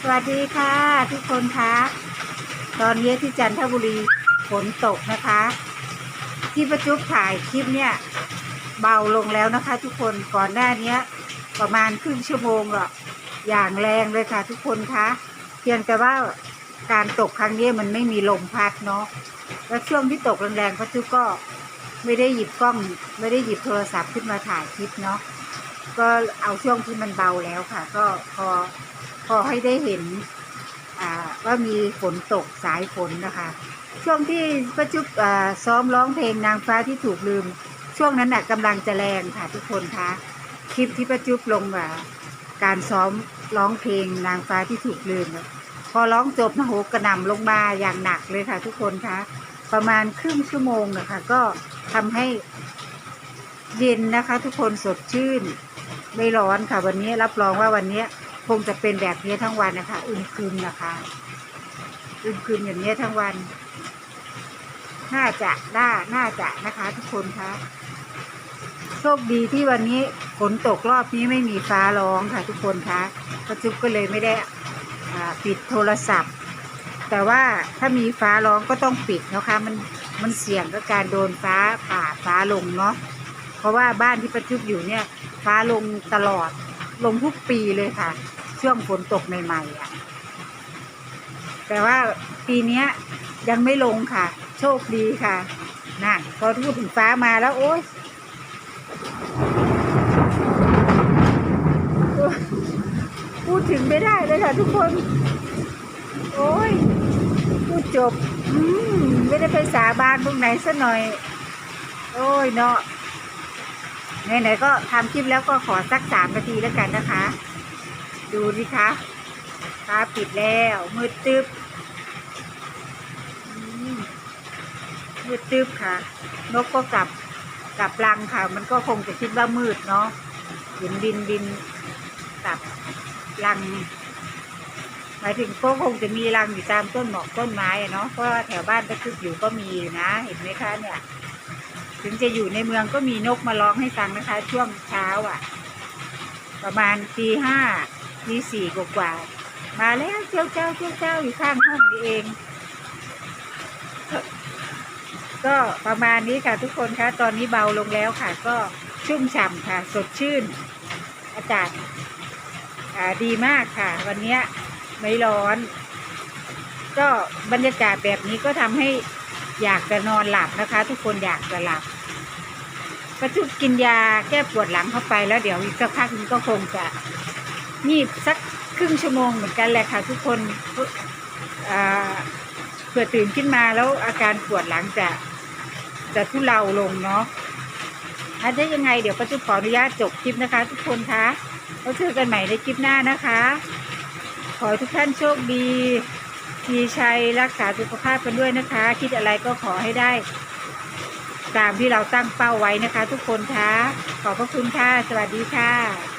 สวัสดีค่ะ ทุกคนคะตอนนี้ที่จันทบุรีฝนตกนะคะ ที่ประจุบถ่ายคลิปเนี่ย เบาลงแล้วนะคะ ทุกคนก่อนหน้านี้ประมาณครึ่งชั่วโมงอะอย่างแรงเลยค่ะ ทุกคนคะเพียงแต่ว่าการตกครั้งนี้มันไม่มีลมพัดเนาะแล้วช่วงที่ตกแรงๆประจุบก็ไม่ได้หยิบกล้องไม่ได้หยิบโทรศัพท์ขึ้นมาถ่ายคลิปเนาะก็เอาช่วงที่มันเบาแล้วค่ะ ก็พอ พอให้ได้เห็นว่ามีฝนตกสายฝนนะคะ ช่วงที่ประจุบซ้อมร้องเพลงนางฟ้าที่ถูกลืม ช่วงนั้นนะกำลังจะแรงค่ะทุกคนคะคลิปที่ประจุบลงว่าการซ้อมร้องเพลงนางฟ้าที่ถูกลืมพอร้องจบนะโหกระหน่ำลงมาอย่างหนักเลยค่ะ ทุกคนคะประมาณครึ่งชั่วโมงนะคะ ก็ทำให้เย็นนะคะ ทุกคนสดชื่น ไม่ร้อนค่ะวันนี้รับรองว่าวันนี้ คงจะเป็นแบบนี้ทั้งวันนะคะอึมครึมนะคะอึมครึมอย่างนี้ทั้งวัน น่าจะน่าน่าจะนะคะ ทุกคนคะโชคดีที่วันนี้ฝนตกรอบนี้ไม่มีฟ้าร้องค่ะ ทุกคนคะประจุบก็เลยไม่ได้ปิดโทรศัพท์ แต่ว่าถ้ามีฟ้าร้องก็ต้องปิดนะคะมันมันเสี่ยงกับการโดนฟ้าผ่าฟ้าลงเนาะเพราะว่าบ้านที่ประจุบอยู่เนี่ย ฟ้าลงตลอด ลงทุกปีเลยค่ะ ช่วงฝนตกใหม่ๆอะ แต่ว่าปีนี้ยังไม่ลงค่ะ โชคดีค่ะน่ะพอพูดถึงฟ้ามาแล้วโอ๊ยโอ๊ยพูดถึงไม่ได้เลยค่ะทุกคน โอ้ยพูดจบ อืม ไม่ได้ไปสาบานตรงไหนซะหน่อย โอ้ยเนาะ ไหนๆก็ทำคลิปแล้วก็ขอสักสามนาทีแล้วกันนะคะ ดูดิคะฟ้าปิดแล้ว มืดตึ๊บมืดตึ๊บค่ะ นกก็กลับกลับรังค่ะ มันก็คงจะคิดว่ามืดเนาะเห็นบินบินกลับรังหมายถึงก็คงจะมีรังอยู่ตามต้นหมอกต้นไม้อะเนาะเพราะแถวบ้านก็คืออยู่ก็มีนะ เห็นไหมคะเนี่ย ถึงจะอยู่ในเมืองก็มีนกมาร้องให้ฟังนะคะ ช่วงเช้าอะ ประมาณตีห้าตีสี่กว่ามาแล้วเจ้าเจ้าเจ้าเจ้าอยู่ข้างห้องนี่เอง ก็ประมาณนี้ค่ะทุกคนคะตอนนี้เบาลงแล้วค่ะ ก็ชุ่มฉ่ำค่ะ สดชื่น อากาศดีมากค่ะ วันนี้ไม่ร้อน ก็บรรยากาศแบบนี้ก็ทำให้อยากจะนอนหลับนะคะ ทุกคนอยากจะหลับ ประจุบกินยาแก้ปวดหลังเข้าไปแล้วเดี๋ยวอีกสักพักนึงก็คงจะงีบสักครึ่งชั่วโมงเหมือนกันแหละค่ะทุกคนเผื่อตื่นขึ้นมาแล้วอาการปวดหลังจะจะทุเลาลงเนาะถ้าได้ยังไงเดี๋ยวประจุขออนุญาตจบคลิปนะคะ ทุกคนคะแล้วเจอกันใหม่ในคลิปหน้านะคะ ขอทุกท่านโชคดีมีชัยรักษาสุขภาพกันด้วยนะคะ คิดอะไรก็ขอให้ได้ ตามที่เราตั้งเป้าไว้นะคะ ทุกคนคะ ขอบพระคุณค่ะ สวัสดีค่ะ